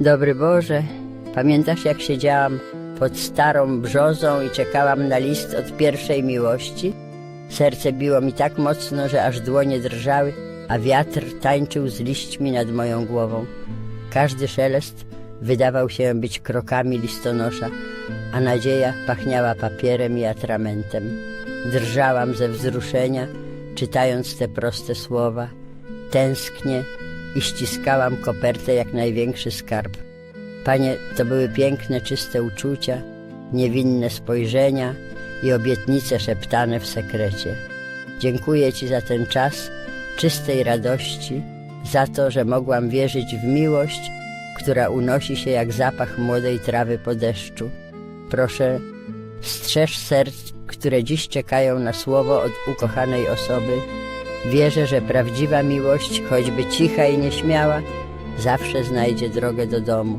Dobry Boże, pamiętasz jak siedziałam pod starą brzozą i czekałam na list od pierwszej miłości? Serce biło mi tak mocno, że aż dłonie drżały, a wiatr tańczył z liśćmi nad moją głową. Każdy szelest wydawał się być krokami listonosza, a nadzieja pachniała papierem i atramentem. Drżałam ze wzruszenia, czytając te proste słowa. Tęsknię i ściskałam kopertę jak największy skarb. Panie, to były piękne, czyste uczucia, niewinne spojrzenia i obietnice szeptane w sekrecie. Dziękuję Ci za ten czas czystej radości, za to, że mogłam wierzyć w miłość, która unosi się jak zapach młodej trawy po deszczu. Proszę, strzeż serc, które dziś czekają na słowo od ukochanej osoby. Wierzę, że prawdziwa miłość, choćby cicha i nieśmiała, zawsze znajdzie drogę do domu.